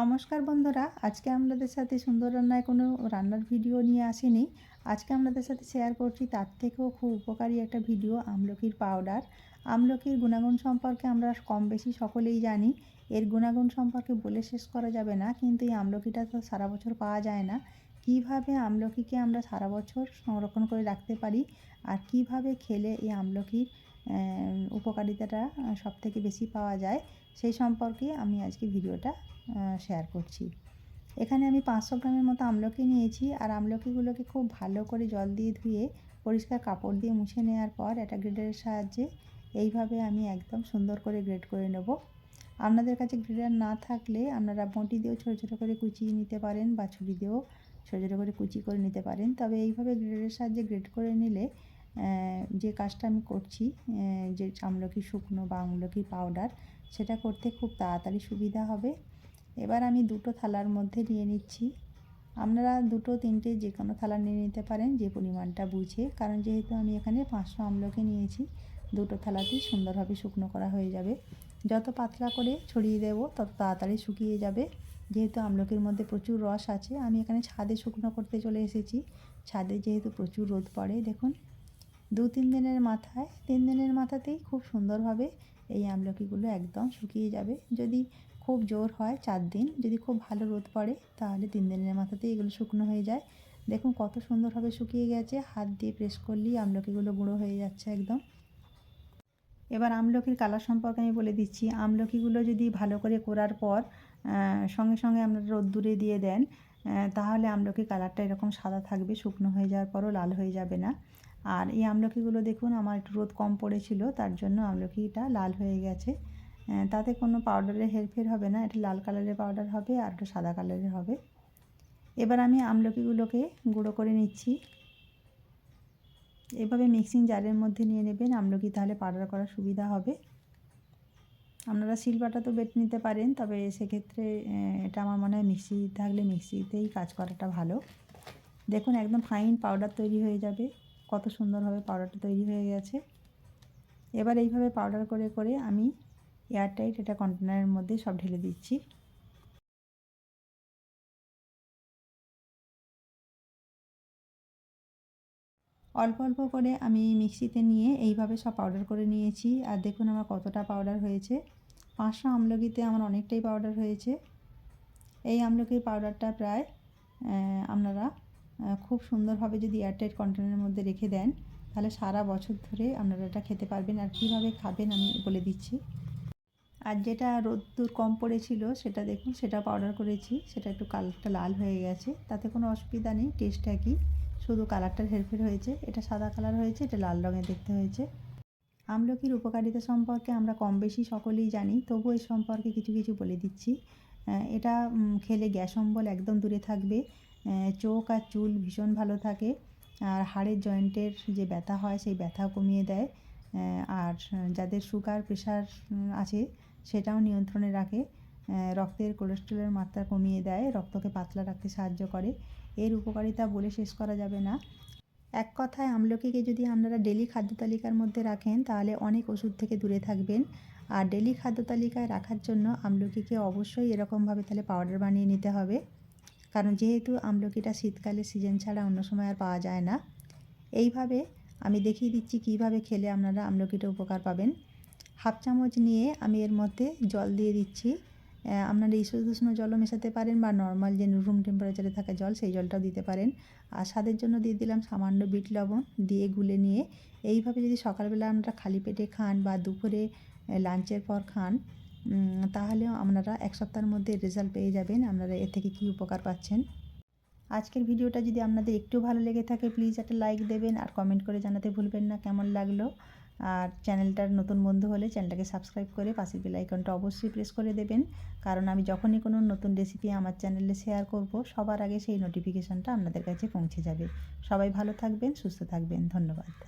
নমস্কার বন্ধুরা, আজকে আপনাদের সাথে সুন্দর রান্নায় কোনো রান্নার ভিডিও নিয়ে আসিনি। আজকে আপনাদের সাথে শেয়ার করছি তার থেকেও খুব উপকারী একটা ভিডিও, আমলকির পাউডার আমলকির গুণাগুণ সম্পর্কে আমরা কম বেশি সকলেই জানি। এর গুণাগুণ সম্পর্কে বলে শেষ করা যাবে না, কিন্তু এই আমলকিটা তো সারা বছর পাওয়া যায় না। কীভাবে আমলকিকে আমরা সারা বছর সংরক্ষণ করে রাখতে পারি? আর কীভাবে খেলে এই আমলকির উপকারিতাটা সব থেকে বেশি পাওয়া যায়, সেই সম্পর্কে আমি আজকে ভিডিওটা শেয়ার করছি। এখানে আমি পাঁচশো গ্রামের মতো আমলকি নিয়েছি, আর আমলকিগুলোকে খুব ভালো করে জল দিয়ে ধুয়ে, পরিষ্কার কাপড় দিয়ে মুছে নেওয়ার পর একটা গ্রেডারের সাহায্যে, এইভাবে আমি একদম সুন্দর করে গ্রেড করে নেব। আপনাদের কাছে গ্রেডার না থাকলে আপনারা বঁটি দিয়েও ছোটো ছোটো করে কুচিয়ে নিতে পারেন, বা ছুরি দিয়েও ছোটো ছোটো করে কুচি করে নিতে পারেন, তবে এইভাবে গ্রেডারের সাহায্যে গ্রেড করে নিলে যে কাজটা আমি করছি যে আমলকি শুকনো বা আমলকি পাউডার সেটা করতে খুব তাড়াতাড়ি সুবিধা হবে। এবার আমি দুটো থালার মধ্যে নিয়ে নিচ্ছি। আপনারা দুটো, তিনটে যে কোনো থালা নিয়ে নিতে পারেন, যে পরিমাণটা বুঝে। কারণ যেহেতু আমি এখানে পাঁচশো আমলকি নিয়েছি, দুটো থালাতেই সুন্দরভাবে শুকনো করা হয়ে যাবে। যত পাতলা করে ছড়িয়ে দেব, তত তাড়াতাড়ি শুকিয়ে যাবে। যেহেতু আমলকির মধ্যে প্রচুর রস আছে, আমি এখানে ছাদে শুকনো করতে চলে এসেছি। ছাদে যেহেতু প্রচুর রোদ পড়ে, দেখুন দু তিন দিনের মাথায়, তিন দিনের মাথাতেই খুব সুন্দরভাবে এই আমলকিগুলো একদম শুকিয়ে যাবে। যদি খুব জোর হয় চার দিন, যদি খুব ভালো রোদ পড়ে, তাহলে তিন দিনের মাথাতেই এগুলো শুকনো হয়ে যায়। দেখুন কত সুন্দরভাবে শুকিয়ে গেছে, হাত দিয়ে প্রেস করলেই আমলকিগুলো গুঁড়ো হয়ে যাচ্ছে একদম। এবার আমলকির কালার সম্পর্কে আমি বলে দিচ্ছি। আমলকিগুলো যদি ভালো করে করার পর সঙ্গে সঙ্গে আপনারা রোদ্দুরে দিয়ে দেন তাহলে আমলকি কালারটা এরকম সাদা থাকবে, শুকনো হয়ে যাওয়ার পরও লাল হয়ে যাবে না। আর এই আমলকিগুলো দেখুন, আমার একটু রোদ কম পড়েছিল, তার জন্য আমলকিটা লাল হয়ে গেছে। তাতে কোনো পাউডারের হেরফের হবে না, এটা লাল কালারের পাউডার হবে আর একটু সাদা কালারের হবে। এবার আমি আমলকিগুলোকে গুঁড়ো করে নিচ্ছি। এভাবে মিক্সিং জারের মধ্যে নিয়ে নেবেন আমলকি তাহলে পাউডার করার সুবিধা হবে। আপনারা শিলবাটা তো বেটে নিতে পারেন, তবে সেক্ষেত্রে এটা আমার মনে হয় মিক্সি থাকলে মিক্সিতেই কাজ করাটা ভালো। দেখুন, একদম ফাইন পাউডার তৈরি হয়ে যাবে। কত সুন্দরভাবে পাউডারটা তৈরি হয়ে গেছে। এবার এইভাবে পাউডার করে করে আমি এয়ারটাইট এটা কন্টেনারের মধ্যে সব ঢেলে দিচ্ছি। অল্প অল্প করে আমি মিক্সিতে নিয়ে এইভাবে সব পাউডার করে নিয়েছি। আর দেখুন আমার কতটা পাউডার হয়েছে। পাঁচশো আমলকিতে আমার অনেকটাই পাউডার হয়েছে। এই আমলকির পাউডারটা প্রায় আপনারা খুব সুন্দরভাবে যদি এয়ারটাইট কন্টেনারের মধ্যে রেখে দেন, তাহলে সারা বছর ধরে আপনারা এটা খেতে পারবেন। আর কীভাবে খাবেন আমি বলে দিচ্ছি। আর যেটা রোদ্দুর কম পড়েছিল, সেটা দেখুন, সেটা পাউডার করেছি, সেটা একটু কালারটা লাল হয়ে গেছে। তাতে কোনো অসুবিধা নেই টেস্ট একই। শুধু কালারটার হেরফের হয়েছে, এটা সাদা কালার হয়েছে, এটা লাল রঙের দেখতে হয়েছে। আমলকির উপকারিতা সম্পর্কে আমরা কম বেশি সকলেই জানি, তবু এই সম্পর্কে কিছু কিছু বলে দিচ্ছি। এটা খেলে গ্যাস অম্বল একদম দূরে থাকবে। চোখ আর চুল ভীষণ ভালো থাকে। আর হাড়ের জয়েন্টের যে ব্যথা হয়, সেই ব্যথাও কমিয়ে দেয়। আর যাদের সুগার, প্রেশার আছে, সেটাও নিয়ন্ত্রণে রাখে। রক্তের কোলেস্ট্রলের মাত্রা কমিয়ে দেয়, রক্তকে পাতলা রাখতে সাহায্য করে। এর উপকারিতা বলে শেষ করা যাবে না। এক কথায়, আমলকিকে যদি আপনারা ডেলি খাদ্য তালিকার মধ্যে রাখেন, তাহলে অনেক ওষুধ থেকে দূরে থাকবেন। আর ডেলি খাদ্য তালিকায় রাখার জন্য আমলকিকে অবশ্যই এরকমভাবে তাহলে পাউডার বানিয়ে নিতে হবে। কারণ যেহেতু আমলকিটা শীতকালে সিজন ছাড়া অন্য সময় আর পাওয়া যায় না, এইভাবে আমি দেখিয়ে দিচ্ছি কীভাবে খেলে আপনারা আমলকিটা উপকার পাবেন। হাফ চামচ নিয়ে আমি এর মধ্যে জল দিয়ে দিচ্ছি। আপনারা ঈষদুষ্ণ জলও মেশাতে পারেন বা নর্মাল যে রুম টেম্পারেচারে থাকা জল সেই জলটাও দিতে পারেন। আর স্বাদের জন্য দিয়ে দিলাম সামান্য বিট লবণ দিয়ে গুলে নিয়ে এইভাবে যদি সকালবেলা আপনারা খালি পেটে খান বা দুপুরে লাঞ্চের পর খান তাহলেও আপনারা এক সপ্তাহের মধ্যে রেজাল্ট পেয়ে যাবেন। আপনারা এর থেকে কী উপকার পাচ্ছেন? আজকের ভিডিওটা যদি আপনাদের একটু ভালো লেগে থাকে প্লিজ একটা লাইক দেবেন আর কমেন্ট করে জানাতে ভুলবেন না, কেমন লাগল? আর চ্যানেলটার নতুন বন্ধু হলে চ্যানেলটাকে সাবস্ক্রাইব করে পাশের বেল আইকনটা অবশ্যই প্রেস করে দেবেন। কারণ আমি যখনই কোনো নতুন রেসিপি আমার চ্যানেলে শেয়ার করব, সবার আগে সেই নোটিফিকেশানটা আপনাদের কাছে পৌঁছে যাবে। সবাই ভালো থাকবেন, সুস্থ থাকবেন। ধন্যবাদ।